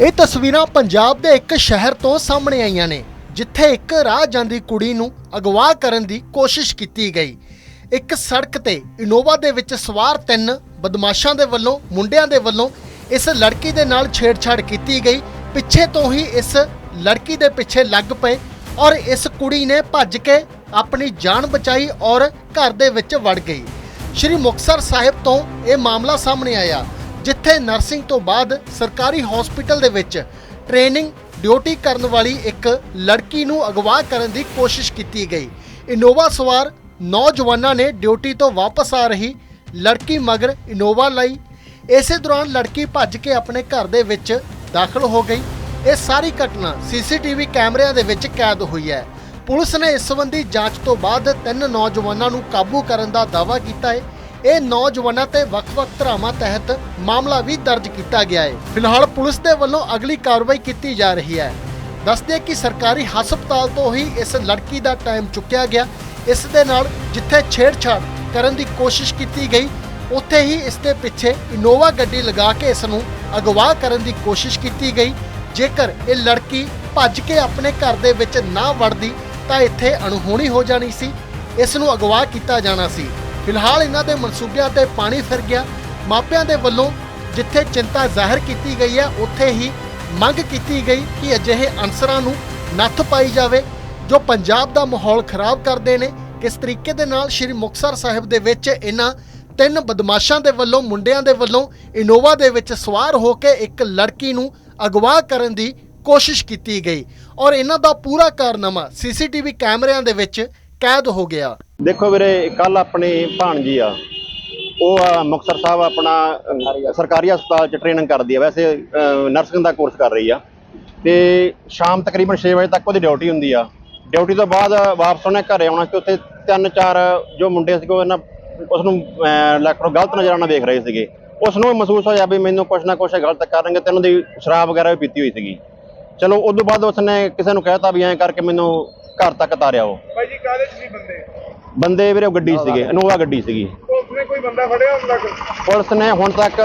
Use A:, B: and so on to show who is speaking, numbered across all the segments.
A: ਇਹ ਤਸਵੀਰਾਂ ਪੰਜਾਬ ਦੇ ਇੱਕ ਸ਼ਹਿਰ ਤੋਂ ਸਾਹਮਣੇ ਆਈਆਂ ਨੇ, ਜਿੱਥੇ ਇੱਕ ਰਾਹ ਜਾਂਦੀ ਕੁੜੀ ਨੂੰ ਅਗਵਾ ਕਰਨ ਦੀ ਕੋਸ਼ਿਸ਼ ਕੀਤੀ ਗਈ। ਇੱਕ ਸੜਕ ਤੇ ਇਨੋਵਾ ਦੇ ਵਿੱਚ ਸਵਾਰ ਤਿੰਨ ਬਦਮਾਸ਼ਾਂ ਦੇ ਵੱਲੋਂ, ਮੁੰਡਿਆਂ ਦੇ ਵੱਲੋਂ ਇਸ ਲੜਕੀ ਦੇ ਨਾਲ ਛੇੜਛਾੜ ਕੀਤੀ ਗਈ। ਪਿੱਛੇ ਤੋਂ ਹੀ ਇਸ ਲੜਕੀ ਦੇ ਪਿੱਛੇ ਲੱਗ ਪਏ ਔਰ ਇਸ ਕੁੜੀ ਨੇ ਭੱਜ ਕੇ ਆਪਣੀ ਜਾਨ ਬਚਾਈ ਔਰ ਘਰ ਦੇ ਵਿੱਚ ਵੜ ਗਈ। ਸ਼੍ਰੀ ਮੁਕਤਸਰ ਸਾਹਿਬ ਤੋਂ ਇਹ ਮਾਮਲਾ ਸਾਹਮਣੇ ਆਇਆ। ਜਿੱਥੇ ਨਰਸਿੰਗ ਤੋਂ ਬਾਅਦ ਸਰਕਾਰੀ ਹਸਪੀਟਲ ਦੇ ਵਿੱਚ ਟ੍ਰੇਨਿੰਗ ਡਿਊਟੀ ਕਰਨ ਵਾਲੀ ਇੱਕ ਲੜਕੀ ਨੂੰ ਅਗਵਾ ਕਰਨ ਦੀ ਕੋਸ਼ਿਸ਼ ਕੀਤੀ ਗਈ। ਇਨੋਵਾ ਸਵਾਰ ਨੌਜਵਾਨਾਂ ਨੇ ਡਿਊਟੀ ਤੋਂ ਵਾਪਸ ਆ ਰਹੀ ਲੜਕੀ ਮਗਰ ਇਨੋਵਾ ਲਈ। ਇਸੇ ਦੌਰਾਨ ਲੜਕੀ ਭੱਜ ਕੇ ਆਪਣੇ ਘਰ ਦੇ ਵਿੱਚ ਦਾਖਲ ਹੋ ਗਈ। ਇਹ ਸਾਰੀ ਘਟਨਾ ਸੀਸੀਟੀਵੀ ਕੈਮਰਿਆਂ ਦੇ ਵਿੱਚ ਕੈਦ ਹੋਈ ਹੈ। ਪੁਲਿਸ ਨੇ ਇਸ ਸੰਬੰਧੀ ਜਾਂਚ ਤੋਂ ਬਾਅਦ ਤਿੰਨ ਨੌਜਵਾਨਾਂ ਨੂੰ ਕਾਬੂ ਕਰਨ ਦਾ ਦਾਅਵਾ ਕੀਤਾ ਹੈ। ਇਹ ਨੌਜਵਾਨਾਂ ਤੇ ਵੱਖ-ਵੱਖ ਧਰਾਵਾਂ ਤਹਿਤ ਮਾਮਲਾ ਵੀ ਦਰਜ ਕੀਤਾ ਗਿਆ ਹੈ। ਫਿਲਹਾਲ ਪੁਲਿਸ ਦੇ ਵੱਲੋਂ ਅਗਲੀ ਕਾਰਵਾਈ ਕੀਤੀ ਜਾ ਰਹੀ ਹੈ। ਦੱਸਦੇ ਕਿ ਸਰਕਾਰੀ ਹਸਪਤਾਲ ਤੋਂ ਹੀ ਇਸ ਲੜਕੀ ਦਾ ਟਾਈਮ ਚੁੱਕਿਆ ਗਿਆ। ਇਸ ਦੇ ਨਾਲ ਜਿੱਥੇ ਛੇੜਛਾੜ ਕਰਨ ਦੀ ਕੋਸ਼ਿਸ਼ ਕੀਤੀ ਗਈ, ਉੱਥੇ ਹੀ ਇਸ ਦੇ ਪਿੱਛੇ ਇਨੋਵਾ ਗੱਡੀ ਲਗਾ ਕੇ ਇਸ ਨੂੰ ਅਗਵਾ ਕਰਨ ਦੀ ਕੋਸ਼ਿਸ਼ ਕੀਤੀ ਗਈ। ਜੇਕਰ ਇਹ ਲੜਕੀ ਭੱਜ ਕੇ ਆਪਣੇ ਘਰ ਦੇ ਵਿੱਚ ਨਾ ਵੜਦੀ, ਤਾਂ ਇੱਥੇ ਅਣਹੋਣੀ ਹੋ ਜਾਣੀ ਸੀ। ਇਸ ਨੂੰ ਅਗਵਾ ਕੀਤਾ ਜਾਣਾ ਸੀ। ਫਿਲਹਾਲ ਇਹਨਾਂ ਦੇ ਮਨਸੂਬਿਆਂ ਤੇ ਪਾਣੀ ਫਿਰ ਗਿਆ। ਮਾਪਿਆਂ ਦੇ ਵੱਲੋਂ ਜਿੱਥੇ ਚਿੰਤਾ ਜ਼ਾਹਿਰ ਕੀਤੀ ਗਈ ਹੈ, ਉੱਥੇ ਹੀ ਮੰਗ ਕੀਤੀ ਗਈ ਕਿ ਅਜਿਹੇ ਅਨਸਰਾਂ ਨੂੰ ਨੱਥ ਪਾਈ ਜਾਵੇ, ਜੋ ਪੰਜਾਬ ਦਾ ਮਾਹੌਲ ਖਰਾਬ ਕਰਦੇ ਨੇ। ਕਿਸ ਤਰੀਕੇ ਦੇ ਨਾਲ ਸ਼੍ਰੀ ਮੁਕਤਸਰ ਸਾਹਿਬ ਦੇ ਵਿੱਚ ਇਹਨਾਂ ਤਿੰਨ ਬਦਮਾਸ਼ਾਂ ਦੇ ਵੱਲੋਂ, ਮੁੰਡਿਆਂ ਦੇ ਵੱਲੋਂ ਇਨੋਵਾ ਦੇ ਵਿੱਚ ਸਵਾਰ ਹੋ ਕੇ ਇੱਕ ਲੜਕੀ ਨੂੰ ਅਗਵਾ ਕਰਨ ਦੀ ਕੋਸ਼ਿਸ਼ ਕੀਤੀ ਗਈ। ਔਰ ਇਹਨਾਂ ਦਾ ਪੂਰਾ ਕਾਰਨਾਮਾ ਸੀਸੀਟੀਵੀ ਕੈਮਰਿਆਂ ਦੇ ਵਿੱਚ ਕੈਦ ਹੋ ਗਿਆ।
B: ਦੇਖੋ ਵੀਰੇ ਕੱਲ ਆਪਣੀ ਭਾਣਜੀ ਆ, ਉਹ ਆ ਮੁਕਤਸਰ ਸਾਹਿਬ ਆਪਣਾ ਸਰਕਾਰੀ ਹਸਪਤਾਲ ਚ ਟ੍ਰੇਨਿੰਗ ਕਰਦੀ ਆ। ਵੈਸੇ ਨਰਸਿੰਗ ਦਾ ਕੋਰਸ ਕਰ ਰਹੀ ਆ। ਤੇ ਸ਼ਾਮ ਤਕਰੀਬਨ 6 ਵਜੇ ਤੱਕ ਉਹਦੀ ਡਿਊਟੀ ਹੁੰਦੀ ਆ। ਡਿਊਟੀ ਤੋਂ ਬਾਅਦ ਵਾਪਸ ਉਹਨੇ ਘਰੇ ਆਉਣਾ ਕਿ ਉੱਥੇ ਤਿੰਨ ਚਾਰ ਜੋ ਮੁੰਡੇ ਸੀਗੇ ਉਹਨਾਂ ਇਹਨਾਂ ਉਸ ਨੂੰ ਲੈਕਟਰੋ ਗਲਤ ਨਜ਼ਰਾਂ ਨਾਲ ਵੇਖ ਰਹੇ ਸੀਗੇ। ਉਸ ਨੂੰ ਮਹਿਸੂਸ ਹੋਇਆ ਵੀ ਮੈਨੂੰ ਕੁਛ ਨਾ ਕੁਛ ਗਲਤ ਕਰਨਗੇ ਤੇ ਉਹਨਾਂ ਦੀ ਸ਼ਰਾਬ ਵਗੈਰਾ ਵੀ ਪੀਤੀ ਹੋਈ ਸੀਗੀ। ਚਲੋ ਉਸ ਤੋਂ ਬਾਅਦ ਉਸਨੇ ਕਿਸੇ ਨੂੰ ਕਹਿਤਾ ਵੀ ਐਂ ਕਰਕੇ ਮੈਨੂੰ ਘਰ ਤੱਕ ਤਾਰਿਆ ਉਹ।
C: ਭਾਈ ਜੀ ਕਾਹਦੇ ਚ ਸੀ ਬੰਦੇ?
B: ਬੰਦੇ ਵੀਰੇ ਉਹ ਗੱਡੀ ਸੀਗੇ ਇਨੋਵਾ ਗੱਡੀ ਸੀਗੀ।
C: ਪੁਲਿਸ ਨੇ ਕੋਈ ਬੰਦਾ ਫੜਿਆ ਹੁੰਦਾ ਕੋਈ?
B: ਪੁਲਿਸ ਨੇ ਹੁਣ ਤੱਕ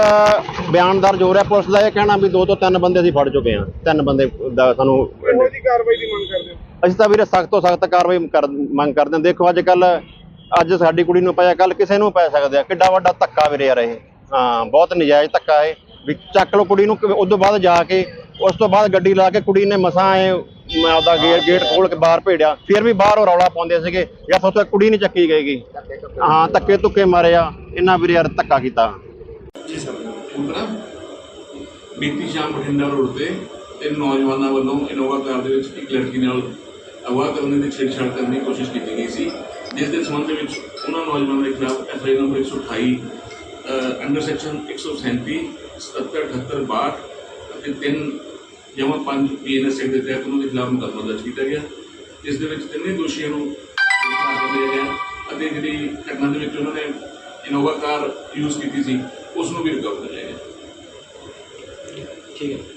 B: ਬਿਆਨ ਦਰਜ ਹੋ ਰਿਹਾ। ਪੁਲਿਸ ਦਾ ਇਹ ਕਹਿਣਾ ਵੀ ਦੋ ਤੋਂ ਤਿੰਨ ਬੰਦੇ ਅਸੀਂ ਫੜ ਚੁੱਕੇ ਹਾਂ। ਤਿੰਨ ਬੰਦੇ ਦਾ ਸਾਨੂੰ
C: ਇਹੋ ਜੀ ਕਾਰਵਾਈ ਦੀ ਮੰਗ ਕਰਦੇ ਹੋ?
B: ਅਸੀਂ ਤਾਂ ਵੀਰੇ ਸਖਤ ਤੋਂ ਸਖਤ ਕਾਰਵਾਈ ਕਰ ਮੰਗ ਕਰਦੇ ਹਾਂ। ਦੇਖੋ ਅੱਜ ਕੱਲ ਅੱਜ ਸਾਡੀ ਕੁੜੀ ਨੂੰ ਪਿਆ ਕੱਲ ਕਿਸੇ ਨੂੰ ਪੈ ਸਕਦਾ ਕਿੱਡਾ ਵੱਡਾ ਧੱਕਾ ਵੀਰੇ ਯਾਰ ਇਹ। ਹਾਂ ਬਹੁਤ ਨਜਾਇਜ਼ ਧੱਕਾ ਹੈ ਵੀ ਚੱਕ ਲਓ ਕੁੜੀ ਨੂੰ ਉਸ ਤੋਂ ਬਾਅਦ ਜਾ ਕੇ ਉਸ ਤੋਂ ਬਾਅਦ ਗੱਡੀ ਲਾ ਕੇ ਕੁੜੀ ਨੇ ਮਸਾਂ ਇਹ ਮੈਂ ਆਪਦਾ ਗੇਟ ਗੇਟ ਖੋਲ ਕੇ ਬਾਹਰ ਭੇੜਿਆ ਫਿਰ ਵੀ ਬਾਹਰ ਉਹ ਰੌਲਾ ਪਾਉਂਦੇ ਸੀਗੇ, ਜਾਂ ਸੋਚੋ ਕੁੜੀ ਨਹੀਂ ਚੱਕੀ ਗਈਗੀ। ਹਾਂ, ਧੱਕੇ ਧੁੱਕੇ ਮਾਰੇ ਇਹਨਾਂ ਵੀਰੇ ਯਾਰ ਧੱਕਾ ਕੀਤਾ।
D: ਜੀ ਸਰ ਉਤਰਾ ਬੀਤੀ ਸ਼ਾਮ ਬਠਿੰਡਾ ਰੋਡ ਤੇ ਤਿੰਨ ਨੌਜਵਾਨਾਂ ਵੱਲੋਂ ਇਨੋਵਾ ਕਾਰ ਦੇ ਵਿੱਚ ਇੱਕ ਲੜਕੀ ਨਾਲ ਅਗਵਾ ਕਰਨ ਦੀ ਛੇੜਛਾੜ ਕਰਨ ਦੀ ਕੋਸ਼ਿਸ਼ ਕੀਤੀ ਗਈ ਸੀ, ਜਿਸ ਦੇ ਸੰਬੰਧ ਵਿੱਚ ਉਹਨਾਂ ਨੌਜਵਾਨਾਂ ਦੇ ਖਿਲਾਫ ਐਫ ਨੰਬਰ 128 ਅੰਡਰ ਸੈਕਸ਼ਨ 137 77 78 62 ਅਤੇ ਤਿੰਨ ਜਮਾ 5 ਪੀਐਨਐਸ ਐਕਟ ਦੇ ਤਹਿਤ ਉਹਨਾਂ ਦੇ ਖਿਲਾਫ ਮੁਕੱਦਮਾ ਦਰਜ ਕੀਤਾ ਗਿਆ। ਜਿਸ ਦੇ ਵਿੱਚ ਤਿੰਨੇ ਦੋਸ਼ੀਆਂ ਨੂੰ ਗ੍ਰਿਫਤਾਰ ਕਰ ਲਿਆ ਗਿਆ ਅਤੇ ਜਿਹੜੀ ਘਟਨਾ ਦੇ ਵਿੱਚ ਉਹਨਾਂ ਨੇ ਇਨੋਵਾ ਕਾਰ ਯੂਜ਼ ਕੀਤੀ ਸੀ, ਉਸ ਨੂੰ ਵੀ ਰਿਕਵਰ ਕਰ ਲਿਆ ਗਿਆ।
E: ਠੀਕ ਹੈ।